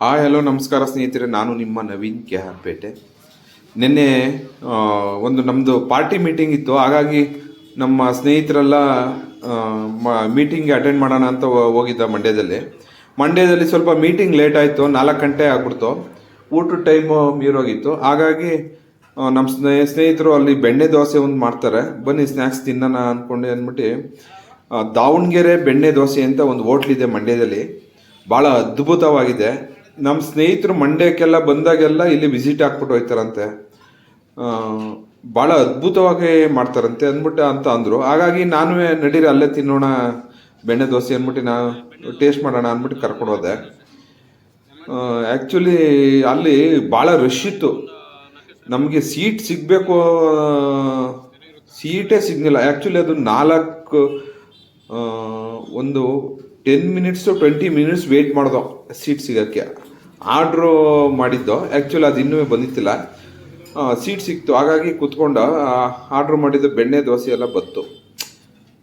Hi, hello, ನಮಸ್ಕಾರ ಸ್ನೇಹಿತರೆ. ನಾನು ನಿಮ್ಮ ನವೀನ್ ಕೆ ಆರ್ ಪೇಟೆ ನಿನ್ನೆ ಒಂದು ನಮ್ಮದು ಪಾರ್ಟಿ ಮೀಟಿಂಗ್ ಇತ್ತು. ಹಾಗಾಗಿ ನಮ್ಮ ಸ್ನೇಹಿತರೆಲ್ಲ ಮೀಟಿಂಗ್ಗೆ ಅಟೆಂಡ್ ಮಾಡೋಣ ಅಂತ ಹೋಗಿದ್ದ ಮಂಡ್ಯದಲ್ಲಿ. ಮಂಡ್ಯದಲ್ಲಿ ಸ್ವಲ್ಪ ಮೀಟಿಂಗ್ ಲೇಟ್ ಆಯಿತು. ನಾಲ್ಕು ಗಂಟೆ ಆಗ್ಬಿಡ್ತು. ಊಟದ ಟೈಮು ಮೀರೋಗಿತ್ತು. ಹಾಗಾಗಿ ನಮ್ಮ ಸ್ನೇಹ ಸ್ನೇಹಿತರು ಅಲ್ಲಿ ಬೆಣ್ಣೆ ದೋಸೆ ಒಂದು ಮಾಡ್ತಾರೆ. ಬನ್ನಿ, ಸ್ನ್ಯಾಕ್ಸ್ ತಿನ್ನೋಣ ಅಂದ್ಕೊಂಡೆ ಅಂದ್ಬಿಟ್ಟು ದಾವಣಗೆರೆ ಬೆಣ್ಣೆ ದೋಸೆ ಅಂತ ಒಂದು ಹೋಟ್ಲಿದೆ ಮಂಡ್ಯದಲ್ಲಿ. ಭಾಳ ಅದ್ಭುತವಾಗಿದೆ. ನಮ್ಮ ಸ್ನೇಹಿತರು ಮಂಡ್ಯಕ್ಕೆಲ್ಲ ಬಂದಾಗೆಲ್ಲ ಇಲ್ಲಿ ವಿಸಿಟ್ ಹಾಕ್ಬಿಟ್ಟು ಹೋಯ್ತಾರಂತೆ. ಭಾಳ ಅದ್ಭುತವಾಗಿ ಮಾಡ್ತಾರಂತೆ ಅಂದ್ಬಿಟ್ಟು ಅಂತ ಅಂದರು. ಹಾಗಾಗಿ ನಾನು ನಡೀರಿ, ಅಲ್ಲೇ ತಿನ್ನೋಣ, ಬೆಣ್ಣೆ ದೋಸೆ ಅಂದ್ಬಿಟ್ಟು ನಾನು ಟೇಸ್ಟ್ ಮಾಡೋಣ ಅಂದ್ಬಿಟ್ಟು ಕರ್ಕೊಂಡು ಹೋದೆ. ಆ್ಯಕ್ಚುಲಿ ಅಲ್ಲಿ ಭಾಳ ರಶ್ ಇತ್ತು. ನಮಗೆ ಸೀಟ್ ಸಿಗಬೇಕು ಸೀಟೇ ಸಿಗಲಿಲ್ಲ. ಆ್ಯಕ್ಚುಲಿ ಅದು ನಾಲ್ಕು ಒಂದು ten minutes twenty minutes wait ಮಾಡ್ದೋ seat ಸಿಗೋಕ್ಕೆ. ಆರ್ಡ್ರು ಮಾಡಿದ್ದು ಆ್ಯಕ್ಚುಲಿ ಅದು ಇನ್ನೂ ಬಂದಿತ್ತಿಲ್ಲ. ಸೀಟ್ ಸಿಕ್ತು. ಹಾಗಾಗಿ ಕೂತ್ಕೊಂಡು ಆರ್ಡ್ರ್ ಮಾಡಿದ್ದು ಬೆಣ್ಣೆ, ದೋಸೆ ಎಲ್ಲ ಬತ್ತು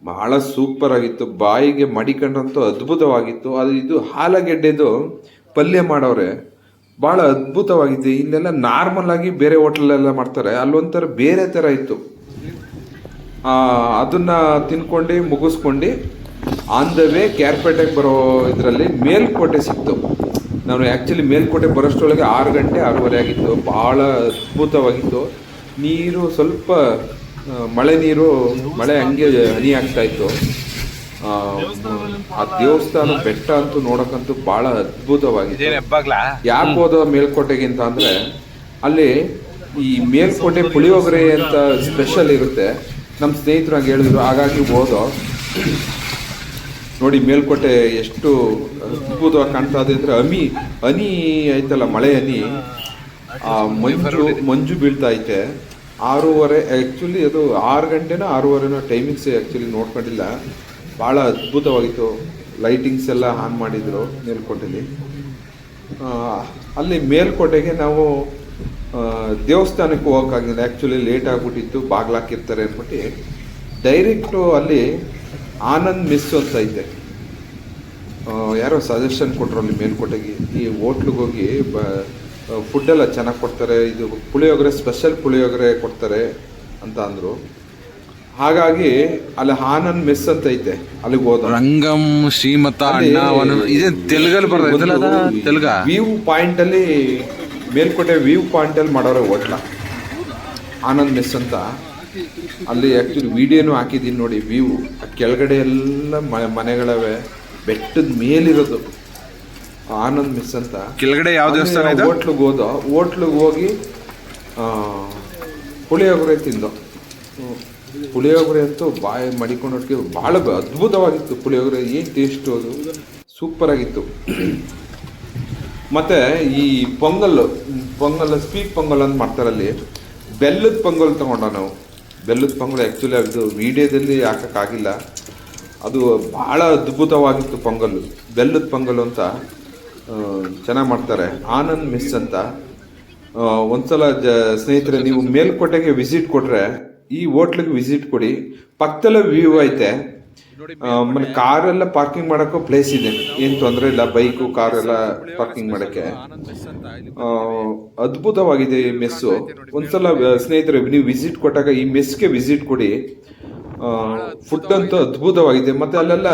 ಬಹಳ ಸೂಪರ್ ಆಗಿತ್ತು. ಬಾಯಿಗೆ ಮಡಿಕೊಂಡಂತೂ ಅದ್ಭುತವಾಗಿತ್ತು. ಅದು ಇದು ಹಾಲಗೆಡ್ಡೆದು ಪಲ್ಯ ಮಾಡೋರೆ ಭಾಳ ಅದ್ಭುತವಾಗಿತ್ತು. ಇಲ್ಲೆಲ್ಲ ನಾರ್ಮಲ್ ಆಗಿ ಬೇರೆ ಹೋಟ್ಲಲ್ಲೆಲ್ಲ ಮಾಡ್ತಾರೆ. ಅಲ್ಲೊಂಥರ ಬೇರೆ ಥರ ಇತ್ತು. ಅದನ್ನ ತಿನ್ಕೊಂಡು ಮುಗಿಸ್ಕೊಂಡು ಆನ್ ದ ವೇ ಕ್ಯಾರ್ಪೇಟೆಗೆ ಬರೋ ಇದರಲ್ಲಿ ಮೇಲ್ಕೋಟೆ ಸಿಕ್ತು. ನಾನು ಆ್ಯಕ್ಚುಲಿ ಮೇಲ್ಕೋಟೆ ಬರೋಷ್ಟರೊಳಗೆ ಆರು ಗಂಟೆ ಆರೂವರೆ ಆಗಿತ್ತು. ಭಾಳ ಅದ್ಭುತವಾಗಿತ್ತು. ನೀರು ಸ್ವಲ್ಪ ಮಳೆ ನೀರು ಮಳೆ ಹಂಗೆ ಹನಿ ಆಗ್ತಾ ಇತ್ತು ಆ, ದೇವಸ್ಥಾನ ಬೆಟ್ಟ ಅಂತೂ ನೋಡಕ್ಕಂತೂ ಭಾಳ ಅದ್ಭುತವಾಗಿದೆ ಯಾಕೆ ಹೋದ ಮೇಲ್ಕೋಟೆಗೆ ಅಂತ ಅಂದ್ರೆ ಅಲ್ಲಿ ಈ ಮೇಲ್ಕೋಟೆ ಪುಳಿಯೋಗರೆ ಅಂತ ಸ್ಪೆಷಲ್ ಇರುತ್ತೆ. ನಮ್ಮ ಸ್ನೇಹಿತರು ಹಂಗೆ ಹೇಳಿದ್ರು ಹಾಗಾಗಿ ಹೋದೋ. ನೋಡಿ, ಮೇಲ್ಕೋಟೆ ಎಷ್ಟು ಅದ್ಭುತವಾಗಿ ಕಾಣ್ತಾ ಇದೆ ಅಂದ್ರೆ ಅಮಿ ಹನಿ ಐತಲ್ಲ ಮಳೆ ಹನಿ ಆ ಮಂಜು ಮಂಜು ಬೀಳ್ತಾ ಐತೆ. ಆರೂವರೆ ಆ್ಯಕ್ಚುಲಿ ಅದು ಆರು ಗಂಟೆನೋ ಆರೂವರೆನೋ ಟೈಮಿಂಗ್ಸ್ ಆ್ಯಕ್ಚುಲಿ ನೋಡ್ಕೊಂಡಿಲ್ಲ. ಭಾಳ ಅದ್ಭುತವಾಗಿತ್ತು. ಲೈಟಿಂಗ್ಸ್ ಎಲ್ಲ ಆನ್ ಮಾಡಿದ್ರು ಮೇಲ್ಕೋಟೆಲಿ. ಅಲ್ಲಿ ಮೇಲ್ಕೋಟೆಗೆ ನಾವು ದೇವಸ್ಥಾನಕ್ಕೆ ಹೋಗೋಕ್ಕಾಗಿಲ್ಲ. ಆ್ಯಕ್ಚುಲಿ ಲೇಟ್ ಆಗಿಬಿಟ್ಟಿತ್ತು, ಬಾಗ್ಲಾಕಿರ್ತಾರೆ ಅಂದ್ಬಿಟ್ಟು. ಡೈರೆಕ್ಟು ಅಲ್ಲಿ ಆನಂದ್ ಮಿಸ್ ಅಂತ ಐತೆ ಆ, ಯಾರೋ ಸಜೆಷನ್ ಕೊಟ್ಟರು ಅಲ್ಲಿ ಮೇಲ್ಕೋಟೆಗೆ. ಈ ಹೋಟ್ಲಿಗೆ ಹೋಗಿ ಬ ಫುಡ್ಡೆಲ್ಲ ಚೆನ್ನಾಗಿ ಕೊಡ್ತಾರೆ. ಇದು ಪುಳಿಯೋಗರೆ ಸ್ಪೆಷಲ್ ಪುಳಿಯೋಗರೆ ಕೊಡ್ತಾರೆ ಅಂತ ಅಂದರು. ಹಾಗಾಗಿ ಅಲ್ಲಿ ಆನಂದ್ ಮೆಸ್ ಅಂತ ಐತೆ ಅಲ್ಲಿಗೆ ಹೋದ. ರಂಗಂ ಶ್ರೀಮತ ಇದೇ ತೆಲುಗಲ್ಲಿ ತೆಲುಗ? ವ್ಯೂ ಪಾಯಿಂಟ್ ಅಲ್ಲಿ ಮೇಲ್ಕೋಟೆ ವ್ಯೂ ಪಾಯಿಂಟ್ ಅಲ್ಲಿ ಮಾಡೋರೆ ಹೋಟ್ಲ. ಆನಂದ್ ಮೆಸ್ ಅಂತ. ಅಲ್ಲಿ ಆ್ಯಕ್ಚುಲಿ ವಿಡಿಯೋನು ಹಾಕಿದ್ದೀನಿ ನೋಡಿ ವ್ಯೂ ಕೆಳಗಡೆ ಎಲ್ಲ ಮನೆಗಳವೇ ಬೆಟ್ಟದ ಮೇಲಿರೋದು. ಆನಂದ್ ಮಿಸ್ ಅಂತ. ಕೆಳಗಡೆ ಯಾವ ದೇವಸ್ಥಾನ ಹೋಟ್ಲಿಗೆ ಹೋದೋ. ಹೋಟ್ಲಿಗೆ ಹೋಗಿ ಪುಳಿಯೋಗರೆ ತಿಂದು. ಪುಳಿಯೋಗರೆ ಅಂತೂ ಬಾಯಿ ಮಡಿಕೊಂಡು ಹೊಟ್ಟಿಗೆ ಭಾಳ ಅದ್ಭುತವಾಗಿತ್ತು. ಪುಳಿಯೋಗರೆ ಏನು ಟೇಸ್ಟ್ ಅದು? ಸೂಪರ್ ಆಗಿತ್ತು. ಮತ್ತೆ ಈ ಪೊಂಗಲ್ ಪೊಂಗಲ್ ಸ್ವೀಟ್ ಪೊಂಗಲ್ ಅಂತ ಮಾಡ್ತಾರಲ್ಲಿ ಬೆಲ್ಲದ ಪೊಂಗಲ್ ತಗೊಂಡ ನಾವು. ಬೆಲ್ಲದ ಪೊಂಗಲ್ ಆ್ಯಕ್ಚುಲಿ ಅದು ವಿಡಿಯೋದಲ್ಲಿ ಹಾಕೋಕ್ಕಾಗಿಲ್ಲ. ಅದು ಭಾಳ ಅದ್ಭುತವಾಗಿತ್ತು ಪೊಂಗಲ್ ಬೆಲ್ಲದ ಪೊಂಗಲ್ ಅಂತ ಚೆನ್ನಾಗಿ ಮಾಡ್ತಾರೆ. ಆನಂದ್ ಮಿಸ್ ಅಂತ. ಒಂದ್ಸಲ ಜ, ಸ್ನೇಹಿತರೆ, ನೀವು ಮೇಲ್ಕೋಟೆಗೆ ವಿಸಿಟ್ ಕೊಟ್ಟರೆ ಈ ಹೋಟ್ಲಿಗೆ ವಿಸಿಟ್ ಕೊಡಿ. ಪಕ್ಕದಲ್ಲೇ ವ್ಯೂ ಐತೆ. ಆಮೇಲೆ ಕಾರೆಲ್ಲ ಪಾರ್ಕಿಂಗ್ ಮಾಡೋಕ್ಕೂ ಪ್ಲೇಸ್ ಇದೆ. ಏನು ತೊಂದರೆ ಇಲ್ಲ ಬೈಕು ಕಾರೆಲ್ಲ ಪಾರ್ಕಿಂಗ್ ಮಾಡೋಕ್ಕೆ. ಅದ್ಭುತವಾಗಿದೆ ಈ ಮೆಸ್ಸು ಒಂದ್ಸಲ ಸ್ನೇಹಿತರೆ ನೀವು ವಿಸಿಟ್ ಕೊಟ್ಟಾಗ ಈ ಮೆಸ್ಗೆ ವಿಸಿಟ್ ಕೊಡಿ. ಫುಡ್ ಅಂತೂ ಅದ್ಭುತವಾಗಿದೆ. ಮತ್ತೆ ಅಲ್ಲೆಲ್ಲ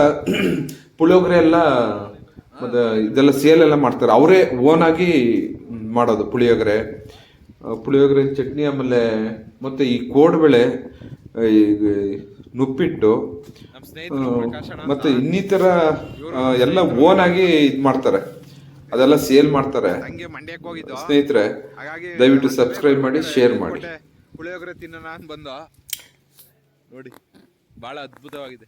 ಪುಳಿಯೋಗರೆ ಎಲ್ಲ ಮತ್ತೆ ಇದೆಲ್ಲ ಸೇಲ್ ಎಲ್ಲ ಮಾಡ್ತಾರೆ. ಅವರೇ ಓನ್ ಆಗಿ ಮಾಡೋದು ಪುಳಿಯೋಗರೆ. ಪುಳಿಯೋಗರೆ ಚಟ್ನಿ ಆಮೇಲೆ ಮತ್ತೆ ಈ ಕೋಡ್ಬೆಳೆ ನುಪ್ಪಿಟ್ಟು ಮತ್ತೆ ಇನ್ನಿತರ ಎಲ್ಲ ಓನ್ ಆಗಿ ಇದು ಮಾಡ್ತಾರೆ. ಅದೆಲ್ಲ ಸೇಲ್ ಮಾಡ್ತಾರೆ. ಸ್ನೇಹಿತರೆ ಹಾಗಾಗಿ ದಯವಿಟ್ಟು ಸಬ್ಸ್ಕ್ರೈಬ್ ಮಾಡಿ ಶೇರ್ ಮಾಡಿ. ಪುಳಿಯೋಗರೆ ತಿನ್ನ ಅಂತ ಬಂದು. ನೋಡಿ ಬಹಳ ಅದ್ಭುತವಾಗಿದೆ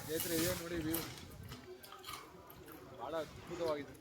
ಸ್ನೇಹಿತರೆ ಇದೆ ನೋಡಿ ವ್ಯೂ ಬಹಳ ಅದ್ಭುತವಾಗಿದೆ.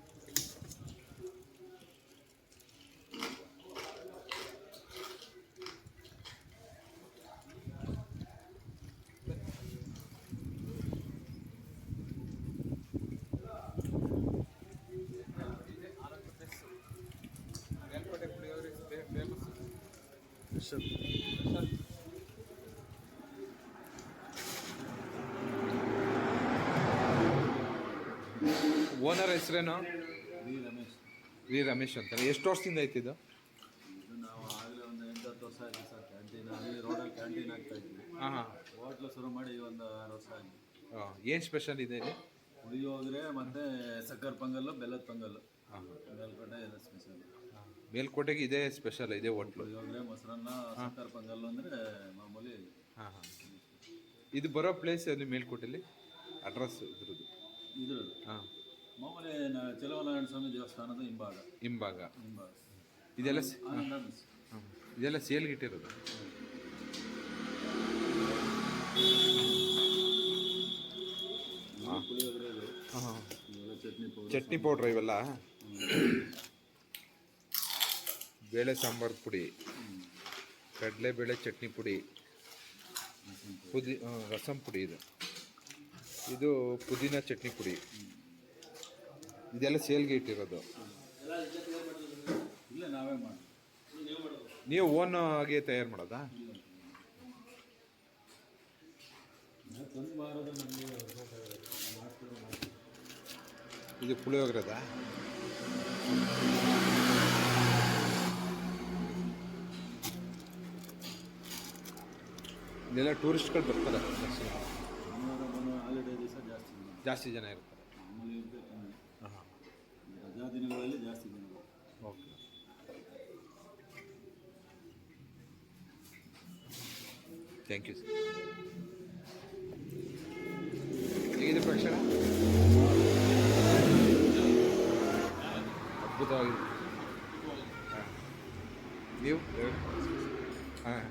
ಓನರ್ ಹೆಸರೇನು? ವಿ ರಮೇಶ್. ವಿ ರಮೇಶ್ ಅಂತ ಎಷ್ಟು ವರ್ಷದಿಂದ ಐತಿದ್ದು ಇದು? ನಾವು ಆಗಲೇ ಒಂದು ಎಂಟು ಹತ್ತು ವರ್ಷ ಆಗಿದೆ ಸರ್ ಕ್ಯಾಂಟೀನ್ ಅಲ್ಲಿ. ರೋಡಲ್ಲಿ ಕ್ಯಾಂಟೀನ್ ಆಗ್ತಾ ಇದ್ವಿ ಹಾಂ ಹಾಂ. ಹೋಟ್ಲು ಶುರು ಮಾಡಿ ಒಂದು ಆರು ವರ್ಷ ಆಗಿದೆ ಏನು ಸ್ಪೆಷಲ್ ಇದೆ ಇಲ್ಲಿ? ಪುಳಿಯೋಗರೆ ಮತ್ತೆ ಸಕ್ಕರ್ ಪೊಂಗಲ್ಲು ಬೆಲ್ಲದ ಪೊಂಗಲ್ಲು. ಮೇಲ್ಗಡೆ ಇದೆ ಸ್ಪೆಷಲ್ ಮೇಲ್ಕೋಟೆಗೆ ಇದೇ ಸ್ಪೆಷಲ್ ಇದೆ ಹೋಟ್ಲು. ಪುಳಿಯೋಗರೆ ಮೊಸರನ್ನ ಸಕ್ಕರ್ ಪೊಂಗಲ್ಲು ಅಂದರೆ ಮಾಮೂಲಿ ಹಾಂ ಹಾಂ. ಇದು ಬರೋ ಪ್ಲೇಸ್ ಅಲ್ಲಿ ಮೇಲ್ಕೋಟೆಲಿ? ಅಡ್ರೆಸ್ ಇದ್ರದ್ದು. ಇದ್ರದ್ದು. ಹಾಂ. ಮಾಮೂಲಿ ಚಲುವನಾರಾಯಣ ಸ್ವಾಮಿ ದೇವಸ್ಥಾನದ ಹಿಂಭಾಗ. ಹಿಂಭಾಗ. ಹಿಂಭಾಗ. ಇದೆಲ್ಲ ಸ- ಆನಂದ ಮಿಸ್. ಇದೆಲ್ಲ ಸೇಲ್ಗೆ ಇಟ್ಟಿರೋದು. ಪುಳಿಯೋಗರೆ ಇದು ಹಾಂ. ಹಾಂ ಇವೆಲ್ಲ ಚಟ್ನಿ ಪೌಡರ್ ಚಟ್ನಿ ಪೌಡ್ರ್ ಇವೆಲ್ಲ? ಬೇಳೆ ಸಾಂಬಾರ್ ಪುಡಿ. ಕಡಲೆ ಬೇಳೆ ಚಟ್ನಿ ಪುಡಿ. ಪುದಿ ಆ, ರಸಂ ಪುಡಿ ಇದು. ಇದು ಪುದೀನ ಚಟ್ನಿ ಪುಡಿ. ಇದೆಲ್ಲ ಸೇಲ್ಗೆ ಇಟ್ಟಿರೋದು. ಇಲ್ಲ ನಾವೇ ಮಾಡಿ ನೀವು ಓನ್ ಆಗಿ ತಯಾರು ಮಾಡೋದಾ? ಇದು ಪುಳಿಯೋಗ್ರದ? ಇದೆಲ್ಲ ಟೂರಿಸ್ಟ್ಗಳು ಬರ್ತಾರೆ. ಜಾಸ್ತಿ. ಜನ ಇರ್ತಾರೆ ಮಾಮೂಲಿ ಇರುತ್ತೆ ಕಮ್ಮಿ ಹಾಂ ರಜಾ ದಿನಗಳಲ್ಲಿ ಜಾಸ್ತಿ ಜನಗಳು ಓಕೆ ಥ್ಯಾಂಕ್ ಯು ಸರ್ ಹೇಗಿದೆ ಪ್ರೇಕ್ಷಣ ಅದ್ಭುತವಾಗಿದೆ ಹಾಂ. ನೀವು ಹಾಂ